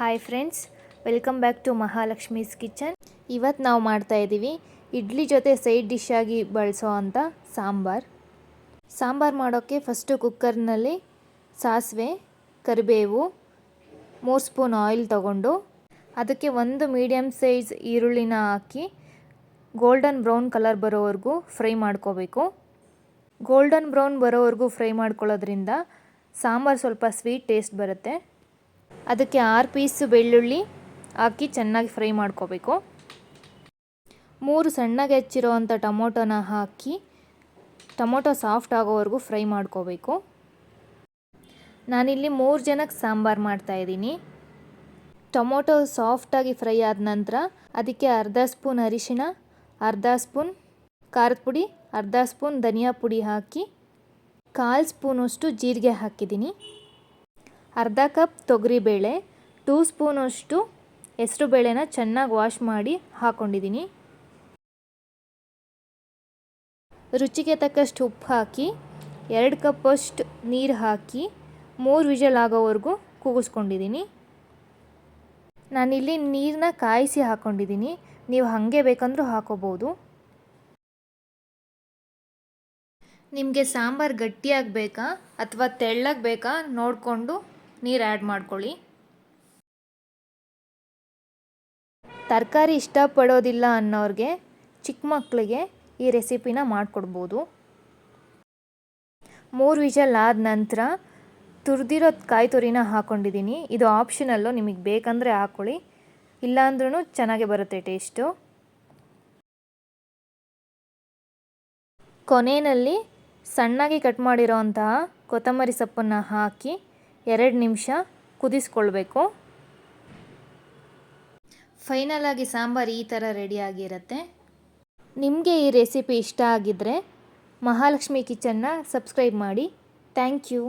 Hi friends welcome back to Mahalakshmi's kitchen ಇವತ್ತು ನಾವು ಮಾಡ್ತಾ ಇದ್ದೀವಿ ಇಡ್ಲಿ ಜೊತೆ ಸೈಡ್ ಡಿಶ್ ಆಗಿ ಬಳಸೋ ಅಂಥ ಸಾಂಬಾರ್. ಸಾಂಬಾರು ಮಾಡೋಕ್ಕೆ ಫಸ್ಟು ಕುಕ್ಕರ್ನಲ್ಲಿ ಸಾಸಿವೆ, ಕರಿಬೇವು, ಮೂರು ಸ್ಪೂನ್ ಆಯಿಲ್ ತಗೊಂಡು ಅದಕ್ಕೆ ಒಂದು ಮೀಡಿಯಮ್ ಸೈಜ್ ಈರುಳ್ಳಿನ ಹಾಕಿ ಗೋಲ್ಡನ್ ಬ್ರೌನ್ ಕಲರ್ ಬರೋವರೆಗೂ ಫ್ರೈ ಮಾಡ್ಕೋಬೇಕು. ಗೋಲ್ಡನ್ ಬ್ರೌನ್ ಬರೋವರೆಗೂ ಫ್ರೈ ಮಾಡ್ಕೊಳ್ಳೋದ್ರಿಂದ ಸಾಂಬಾರು ಸ್ವಲ್ಪ ಸ್ವೀಟ್ ಟೇಸ್ಟ್ ಬರುತ್ತೆ. ಅದಕ್ಕೆ ಆರು ಪೀಸು ಬೆಳ್ಳುಳ್ಳಿ ಹಾಕಿ ಚೆನ್ನಾಗಿ ಫ್ರೈ ಮಾಡ್ಕೋಬೇಕು. ಮೂರು ಸಣ್ಣಗೆ ಹೆಚ್ಚಿರೋವಂಥ ಟೊಮೊಟೊನ ಹಾಕಿ ಟೊಮೊಟೊ ಸಾಫ್ಟ್ ಆಗೋವರೆಗೂ ಫ್ರೈ ಮಾಡ್ಕೋಬೇಕು. ನಾನಿಲ್ಲಿ ಮೂರು ಜನಕ್ಕೆ ಸಾಂಬಾರು ಮಾಡ್ತಾಯಿದ್ದೀನಿ ಟೊಮೊಟೊ ಸಾಫ್ಟಾಗಿ ಫ್ರೈ ಆದ ನಂತರ ಅದಕ್ಕೆ ಅರ್ಧ ಸ್ಪೂನ್ ಅರಿಶಿಣ, ಅರ್ಧ ಸ್ಪೂನ್ ಖಾರದ ಪುಡಿ, ಅರ್ಧ ಸ್ಪೂನ್ ಧನಿಯಾ ಪುಡಿ ಹಾಕಿ ಕಾಲು ಸ್ಪೂನಷ್ಟು ಜೀರಿಗೆ ಹಾಕಿದ್ದೀನಿ. ಅರ್ಧ ಕಪ್ ತೊಗರಿಬೇಳೆ ಟೂ ಸ್ಪೂನಷ್ಟು ಹೆಸರು ಬೇಳೆನ ಚೆನ್ನಾಗಿ ವಾಶ್ ಮಾಡಿ ಹಾಕ್ಕೊಂಡಿದ್ದೀನಿ ರುಚಿಗೆ ತಕ್ಕಷ್ಟು ಉಪ್ಪು ಹಾಕಿ, ಎರಡು ಕಪ್ಪಷ್ಟು ನೀರು ಹಾಕಿ, ಮೂರು ವಿಜಲ್ ಆಗೋವರೆಗೂ ಕೂಗಿಸ್ಕೊಂಡಿದ್ದೀನಿ ನಾನಿಲ್ಲಿ ನೀರನ್ನ ಕಾಯಿಸಿ ಹಾಕ್ಕೊಂಡಿದ್ದೀನಿ ನೀವು ಹಾಗೆ ಬೇಕಂದರೂ ಹಾಕೋಬೋದು. ನಿಮಗೆ ಸಾಂಬಾರು ಗಟ್ಟಿಯಾಗಿ ಬೇಕಾ ಅಥವಾ ತೆಳ್ಳಗೆ ಬೇಕಾ ನೋಡಿಕೊಂಡು ನೀರು ಆ್ಯಡ್ ಮಾಡ್ಕೊಳ್ಳಿ. ತರಕಾರಿ ಇಷ್ಟಪಡೋದಿಲ್ಲ ಅನ್ನೋರಿಗೆ ಚಿಕ್ಕ ಮಕ್ಕಳಿಗೆ ಈ ರೆಸಿಪಿನ ಮಾಡಿಕೊಡ್ಬೋದು. ಮೂರು ವಿಷಲ್ ಆದ ನಂತರ ತುರಿದಿರೋ ಕಾಯಿ ತುರಿನ ಹಾಕ್ಕೊಂಡಿದ್ದೀನಿ ಇದು ಆಪ್ಷನಲ್ಲು ನಿಮಗೆ ಬೇಕಂದರೆ ಹಾಕ್ಕೊಳ್ಳಿ ಇಲ್ಲಾಂದ್ರೂ ಚೆನ್ನಾಗೆ ಬರುತ್ತೆ ಟೇಸ್ಟು ಕೊನೆಯಲ್ಲಿ ಸಣ್ಣಗೆ ಕಟ್ ಮಾಡಿರೋ ಅಂತಹ ಕೊತ್ತಂಬರಿ ಸೊಪ್ಪನ್ನು ಹಾಕಿ ಎರಡು ನಿಮಿಷ ಕುದಿಸ್ಕೊಳ್ಬೇಕು. ಫೈನಲ್ ಆಗಿ ಸಾಂಬಾರು ಈ ಥರ ರೆಡಿಯಾಗಿರುತ್ತೆ ನಿಮಗೆ ಈ ರೆಸಿಪಿ ಇಷ್ಟ ಆಗಿದ್ದರೆ ಮಹಾಲಕ್ಷ್ಮಿ ಕಿಚನ್ನ ಸಬ್ಸ್ಕ್ರೈಬ್ ಮಾಡಿ. Thank you